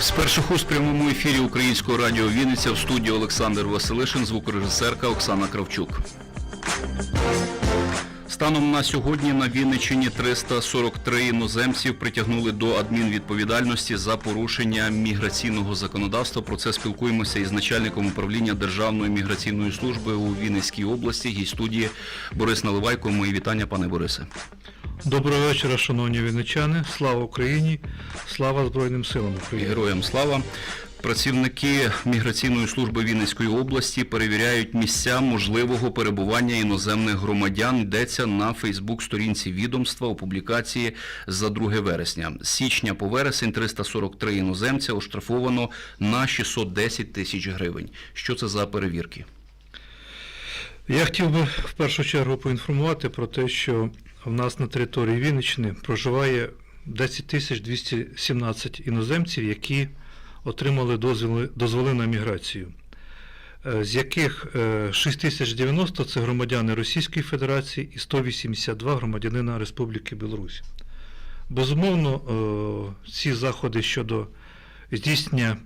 З перших уст прямому ефірі Українського радіо Вінниця в студії Олександр Василишин, звукорежисерка Оксана Кравчук. Станом на сьогодні на Вінниччині 343 іноземців притягнули до адмінвідповідальності за порушення міграційного законодавства. Про це спілкуємося із начальником управління Державної міграційної служби у Вінницькій області. Гість студії Борис Наливайко. Мої вітання, пане Борисе. Доброго вечора, шановні вінничани. Слава Україні! Слава Збройним силам України! Героям слава. Працівники міграційної служби Вінницької області перевіряють місця можливого перебування іноземних громадян. Йдеться на Фейсбук-сторінці відомства у публікації за 2 вересня. З січня по вересень 343 іноземця оштрафовано на 610 тисяч гривень. Що це за перевірки? Я хотів би в першу чергу поінформувати про те, що в нас на території Вінниччини проживає 10 тисяч 217 іноземців, які отримали дозволи, дозволи на міграцію, Е, з яких е, 6090 це громадяни Російської Федерації і 182 громадянина Республіки Білорусь. Безумовно, е, ці заходи щодо здійснення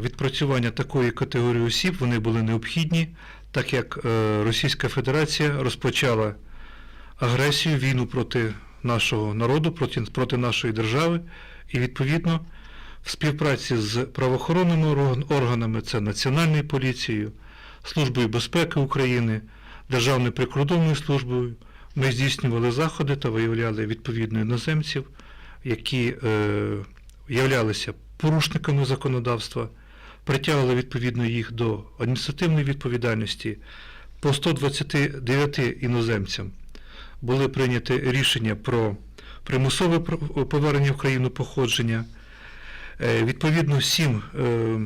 відпрацювання такої категорії осіб вони були необхідні, так як е, Російська Федерація розпочала агресію, війну проти нашого народу, проти, проти нашої держави, і відповідно в співпраці з правоохоронними органами, це Національною поліцією, Службою безпеки України, Державною прикордонною службою, ми здійснювали заходи та виявляли відповідно іноземців, які е, являлися порушниками законодавства, притягували відповідно їх до адміністративної відповідальності. По 129 іноземцям були прийняті рішення про примусове повернення в країну походження. Е, Відповідно, сім, е,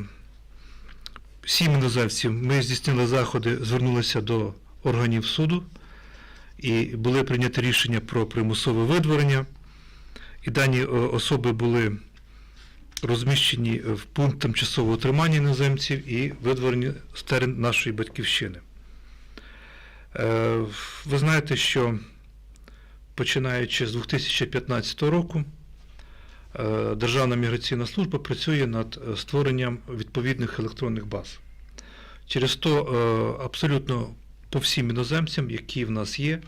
сім іноземців ми здійснили заходи, звернулися до органів суду і були прийняті рішення про примусове видворення. І дані е, особи були розміщені в пункт тимчасового тримання іноземців і видворені з терен нашої батьківщини. Ви знаєте, що починаючи з 2015 року Державна міграційна служба працює над е, створенням відповідних електронних баз. Через то е, абсолютно по всім іноземцям, які в нас є,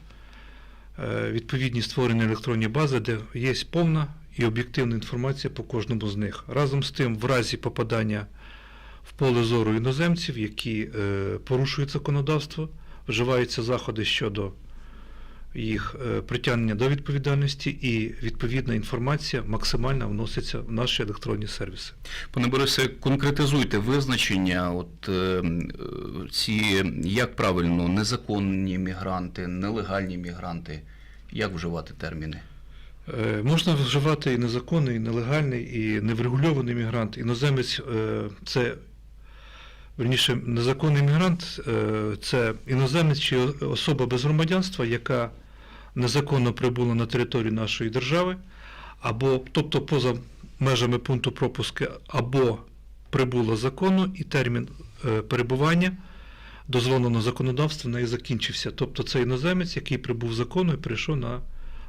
е, відповідні створені електронні бази, де є повна і об'єктивна інформація по кожному з них. Разом з тим, в разі попадання в поле зору іноземців, які е, порушують законодавство, вживаються заходи щодо їх е, притягнення до відповідальності, і відповідна інформація максимально вноситься в наші електронні сервіси. Пане Борисе, конкретизуйте визначення, от е, е, ці як правильно незаконні мігранти, нелегальні мігранти, як вживати терміни? Можна вживати і незаконний, і нелегальний, і неврегульований мігрант. Іноземець це верніше, незаконний мігрант це іноземець чи особа без громадянства, яка незаконно прибула на територію нашої держави, або тобто поза межами пункту пропуски, або прибула законно, і термін е, перебування дозволеного законодавства не закінчився. Тобто це іноземець, який прибув законно і перейшов на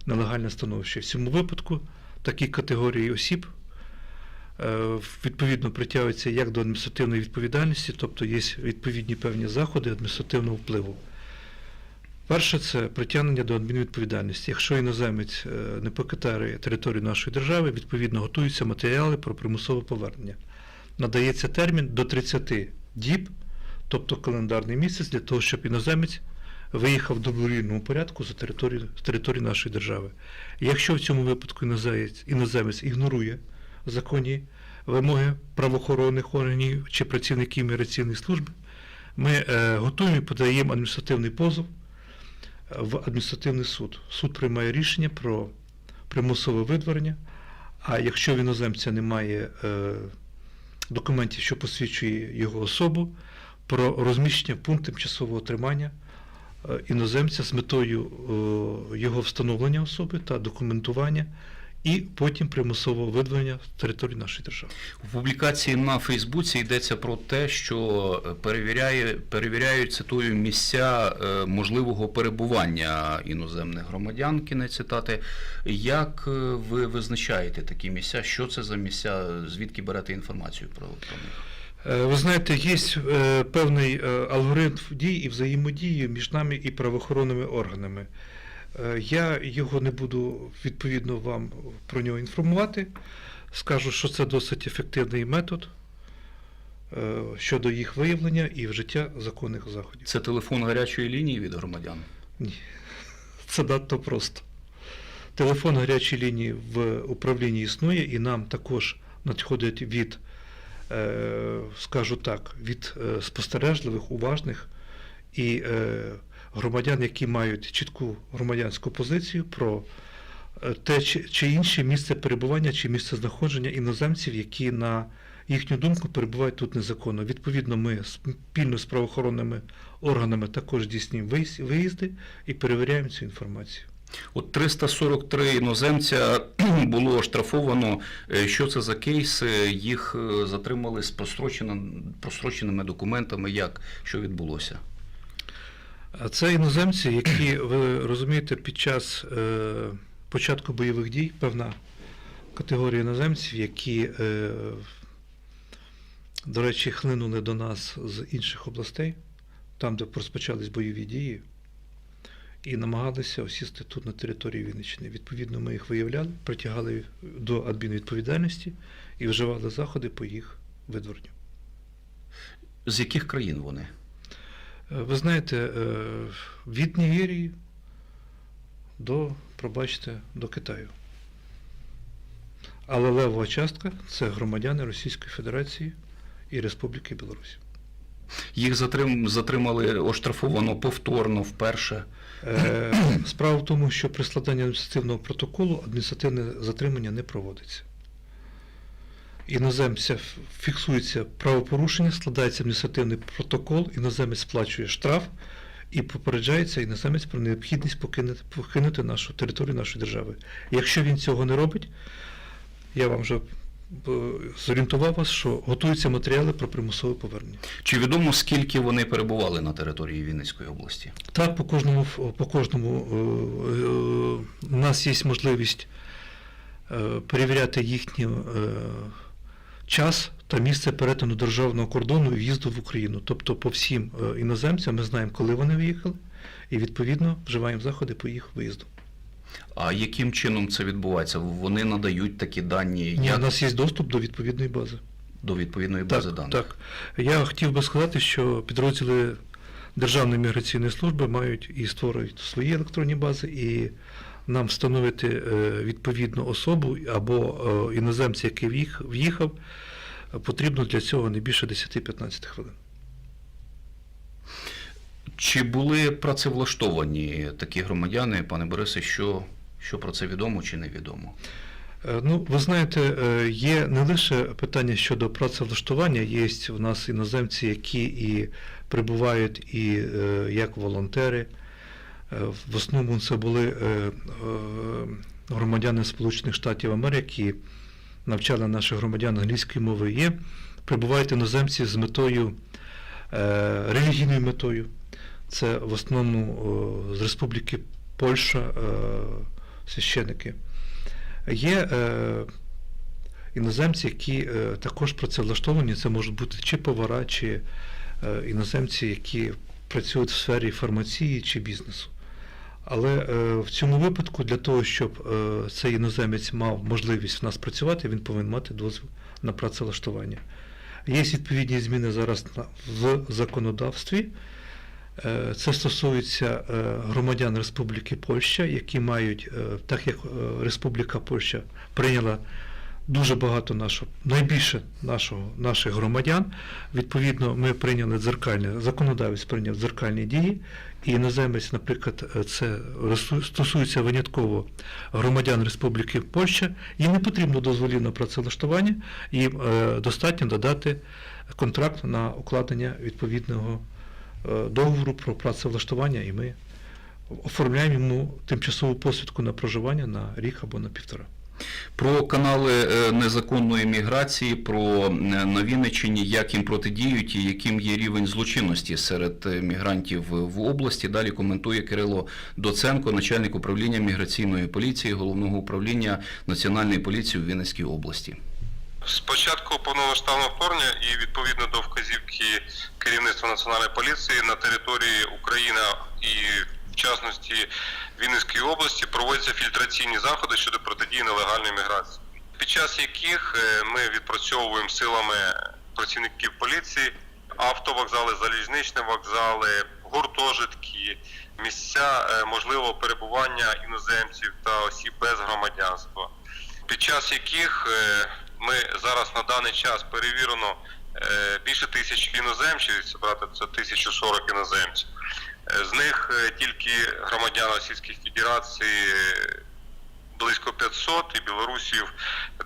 нелегальне становище. В цьому випадку такі категорії осіб е, відповідно притягуються як до адміністративної відповідальності, тобто є відповідні певні заходи адміністративного впливу. Перше це притягнення до адмінвідповідальності. Якщо іноземець е, не покидає територію нашої держави, відповідно готуються матеріали про примусове повернення. Надається термін до 30 діб, тобто календарний місяць, для того, щоб іноземець виїхав в добровільному порядку за територію, з території нашої держави. Якщо в цьому випадку іноземець, іноземець ігнорує законні вимоги правоохоронних органів чи працівників міграційної служби, ми е, готуємо і подаємо адміністративний позов в адміністративний суд. Суд приймає рішення про примусове видворення, а якщо в іноземця немає е, документів, що посвідчує його особу, про розміщення пункту пункт тимчасового тримання е, іноземця з метою е, його встановлення особи та документування і потім примусового видворення з території нашої держави. У публікації на Фейсбуці йдеться про те, що е, перевіряє, перевіряють, цитую, місця е, можливого перебування іноземних громадян, кінець цитати. Як е, ви визначаєте такі місця? Що це за місця? Звідки берете інформацію про, них? Ви знаєте, є певний алгоритм дій і взаємодії між нами і правоохоронними органами. Е, Я його не буду відповідно вам про нього інформувати. Скажу, що це досить ефективний метод е, щодо їх виявлення і вжиття законних заходів. Це телефон гарячої лінії від громадян. Ні, це надто просто. Телефон гарячої лінії в управлінні існує, і нам також надходять від, е, скажу так, від спостережливих, уважних і громадян, які мають чітку громадянську позицію про е, те, чи, інше місце перебування, чи місце знаходження іноземців, які на їхню думку перебувають тут незаконно. Відповідно, ми спільно з правоохоронними органами також здійснюємо виїзди і перевіряємо цю інформацію. От 343 іноземця було оштрафовано. Е, Що це за кейси? Їх е, затримали з простроченим- простроченими документами. Як? Що відбулося? Це іноземці, які, ви розумієте, під час е, початку бойових дій певна категорія іноземців, які, е, до речі, хлинули до нас з інших областей, там, де розпочались бойові дії, і намагалися осісти тут на території Вінниччини. Відповідно, ми їх виявляли, притягали до адмінвідповідальності і вживали заходи по їх видворенню. З яких країн вони? Е, Ви знаєте, е, від Нігерії до, пробачте, до Китаю. Але левова частка це громадяни Російської Федерації і Республіки Білорусь. Їх затрим, затримали оштрафовано повторно вперше. Е, Справа в тому, що при складанні адміністративного протоколу адміністративне затримання не проводиться. Іноземця фіксується правопорушення, складається адміністративний протокол, іноземець сплачує штраф і попереджається іноземець про необхідність покинути, покинути нашу територію нашої держави. Якщо він цього не робить, я вам вже е, зорієнтував вас, що готуються матеріали про примусове повернення. Чи відомо скільки вони перебували на території Вінницької області? Так, по кожному, по кожному е, е, у нас є можливість перевіряти їхній е, час та місце перетину державного кордону і в'їзду в Україну. Тобто по всім е, іноземцям ми знаємо, коли вони виїхали, і відповідно вживаємо заходи по їх виїзду. А яким чином це відбувається? Вони надають такі дані Ні, як у нас є доступ до відповідної бази. до відповідної бази Так, даних? так. Я хотів би сказати, що підрозділи Державної міграційної служби мають і створюють свої електронні бази, і нам встановити е, відповідну особу або е, іноземця, який в'їхав, потрібно для цього не більше 10-15 хвилин. Чи були працевлаштовані такі громадяни, пане Борисе, що, що про це відомо чи невідомо? Е, Ну, ви знаєте, є не лише питання щодо працевлаштування, є в нас іноземці, які і прибувають і е, як волонтери. Е, В основному це були е, е, громадяни Сполучених Штатів Америки, навчали наших громадян англійської мови. Є прибувають іноземці з метою, е, релігійною метою. Це в основному е, з Республіки Польща е, священики. Є е, іноземці, які е, також працевлаштовані, це можуть бути чи повара, чи іноземці, які працюють в сфері фармації чи бізнесу. Але е, в цьому випадку для того, щоб е, цей іноземець мав можливість в нас працювати, він повинен мати дозвіл на працевлаштування. Є відповідні зміни зараз в законодавстві. Е, Це стосується е, громадян Республіки Польща, які мають, е, так як е, Республіка Польща прийняла дуже багато нашого, найбільше нашого, наших громадян. Відповідно, ми прийняли дзеркальне, законодавець прийняв дзеркальні дії, і іноземець, наприклад, це стосується винятково громадян Республіки Польща, їм не потрібно дозволів на працевлаштування, їм е, достатньо додати контракт на укладення відповідного е, договору про працевлаштування, і ми оформляємо йому тимчасову посвідку на проживання на рік або на півтора. Про канали е, незаконної міграції, про е, на Вінниччині, як їм протидіють і яким є рівень злочинності серед е, мігрантів в області. Далі коментує Кирило Доценко, начальник управління міграційної поліції головного управління Національної поліції у Вінницькій області. З початку повномасштабного вторгнення і відповідно до вказівки керівництва національної поліції на території України і в частності Вінницької області проводяться фільтраційні заходи щодо протидії нелегальної міграції, під час яких е, ми відпрацьовуємо силами працівників поліції автовокзали, залізничні вокзали, гуртожитки, місця е, можливого перебування іноземців та осіб без громадянства. Під час яких е, ми зараз на даний час перевірено більше тисячі іноземців, якщо брати це 1040 іноземців. Е, З них е, тільки громадян Російської Федерації е, близько 500 і білорусів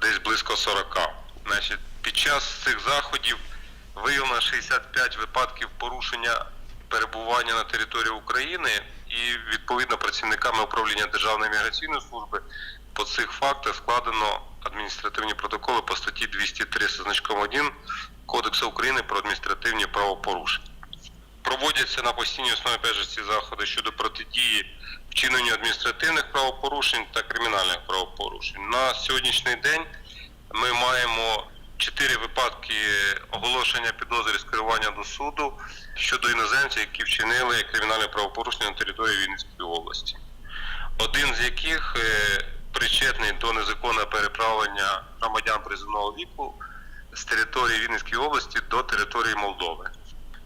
десь близько 40. Значить, під час цих заходів виявлено 65 випадків порушення перебування на території України і відповідно працівниками управління Державної міграційної служби по цих фактах складено адміністративні протоколи по статті 203 зі значком 1 Кодексу України про адміністративні правопорушення. Проводяться на постійній основі ці заходи щодо протидії вчиненню адміністративних правопорушень та кримінальних правопорушень. На сьогоднішній день ми маємо чотири випадки оголошення підозри скерування до суду щодо іноземців, які вчинили кримінальне правопорушення на території Вінницької області. Один з яких е, причетний до незаконного переправлення громадян призовного віку з території Вінницької області до території Молдови.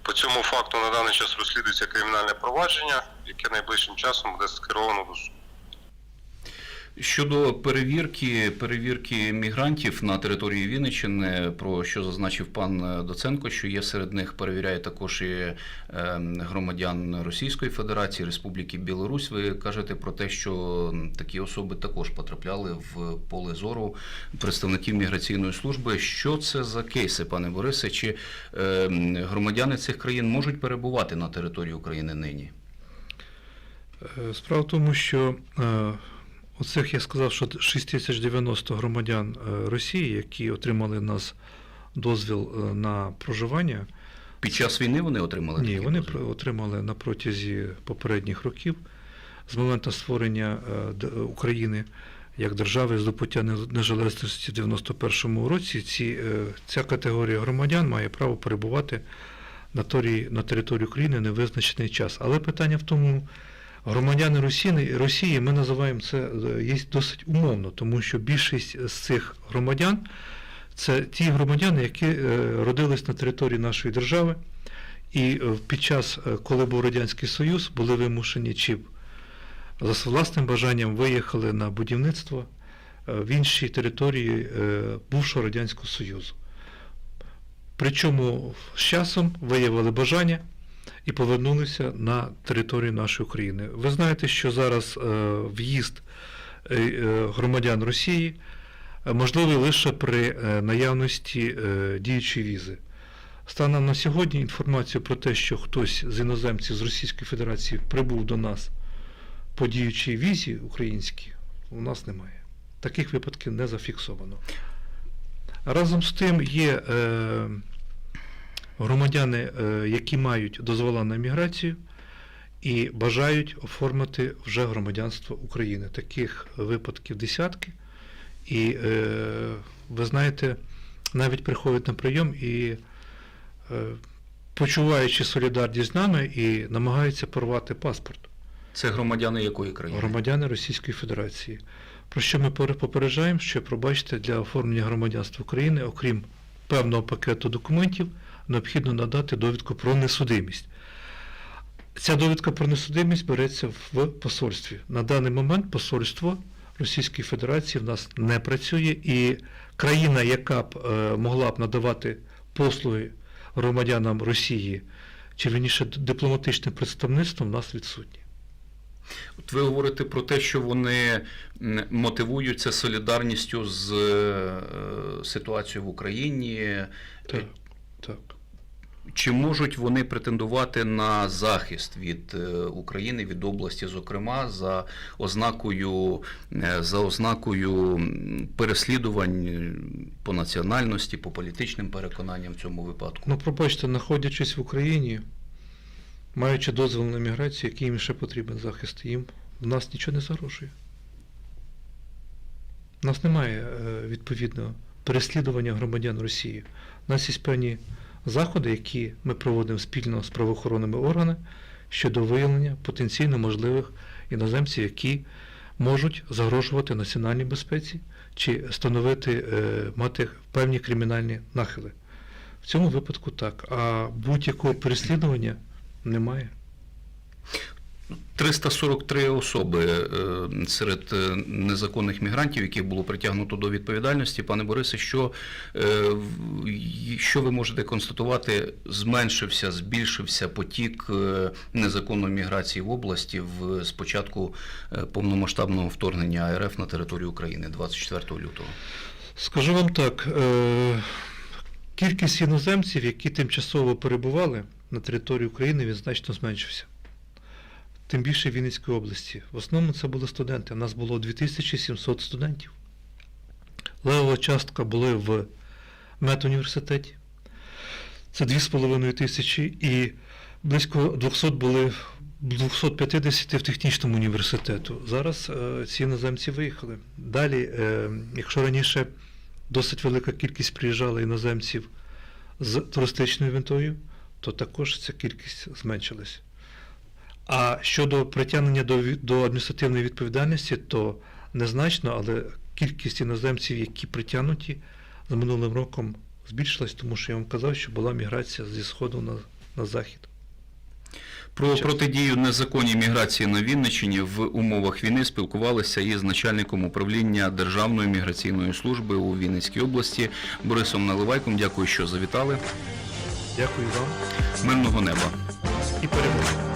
По цьому факту на даний час розслідується кримінальне провадження, яке найближчим часом буде скеровано до суду. Щодо перевірки, перевірки мігрантів на території Вінниччини, про що зазначив пан Доценко, що є серед них, перевіряє також і е, громадян Російської Федерації, Республіки Білорусь. Ви кажете про те, що такі особи також потрапляли в поле зору представників міграційної служби. Що це за кейси, пане Борисе? Чи е, громадяни цих країн можуть перебувати на території України нині? Е, Справа в тому, що е, оцих я сказав, що 6090 громадян е, Росії, які отримали нас дозвіл е, на проживання, Під час війни вони отримали ні, вони дозволи? про- отримали на протязі попередніх років з моменту створення е, України як держави з добуття незалежності в 91-му році. Ці, ця категорія громадян має право перебувати на території України невизначений час. Але питання в тому, громадяни Росії, Росії ми називаємо це е, є досить умовно, тому що більшість з цих громадян це ті громадяни, які е, родились на території нашої держави, і е, під час, коли був Радянський Союз, були вимушені чи за власним бажанням виїхали на будівництво в інші території бувшого Радянського Союзу. Причому з часом виявили бажання і повернулися на територію нашої України. Ви знаєте, що зараз е, в'їзд е, е, громадян Росії можливий лише при наявності діючої візи. Станом на сьогодні інформацію про те, що хтось з іноземців з Російської Федерації прибув до нас по діючій візі українській, у нас немає. Таких випадків не зафіксовано. Разом з тим є громадяни, е, які мають дозвола на міграцію і бажають оформити вже громадянство України. Таких випадків десятки. І е, ви знаєте, навіть приходять на прийом і, е, почуваючи солідарність з нами, і намагаються порвати паспорт Це громадяни якої країни? громадяни Російської Федерації. Про що ми попереджаємо, що пробачте для оформлення громадянства України, окрім певного пакету документів, необхідно надати довідку про несудимість. Ця довідка про несудимість береться в посольстві. На даний момент посольство Російської Федерації в нас не працює, і країна, яка б е, могла б надавати послуги громадянам Росії, чи вірніше дипломатичне представництво, в нас відсутнє. От ви говорите про те, що вони мотивуються солідарністю з е, ситуацією в Україні. Так, так. Чи можуть вони претендувати на захист від е, України, від області, зокрема, за ознакою, е, за ознакою переслідувань е, по національності, по політичним переконанням в цьому випадку? Ну, пробачте, знаходячись в Україні, маючи дозвіл на міграцію, який їм ще потрібен захист, їм в нас нічого не загрожує. У нас немає відповідного переслідування громадян Росії. У нас є певні заходи, які ми проводимо спільно з правоохоронними органами щодо виявлення потенційно можливих іноземців, які можуть загрожувати національній безпеці чи становити, е, мати певні кримінальні нахили. В цьому випадку так. А будь-якого переслідування немає. 343 особи е, серед е, незаконних мігрантів, яких було притягнуто до відповідальності. Пане Борисе, що, е, що ви можете констатувати, зменшився, збільшився потік незаконної міграції в області в, з початку е, повномасштабного вторгнення РФ на територію України 24 лютого? Скажу вам так, кількість іноземців, які тимчасово перебували на території України, він значно зменшився. Тим більше в Вінницькій області. В основному це були студенти. У нас було 2700 студентів. Левова частка були в медуніверситеті. Це 2,5 тисячі і близько 200 були 250 в технічному університету. Зараз е, ці іноземці виїхали. Далі, е, якщо раніше досить велика кількість приїжджала іноземців з туристичною винтою, то також ця кількість зменшилась. А щодо притягнення до, до адміністративної відповідальності, то незначно, але кількість іноземців, які притягнуті за минулим роком, збільшилась, тому що я вам казав, що була міграція зі сходу на, на захід. Про протидію незаконній міграції на Вінниччині в умовах війни спілкувалися із начальником управління Державної міграційної служби у Вінницькій області Борисом Наливайком. Дякую, що завітали. Дякую вам Мирного неба. і перемоги.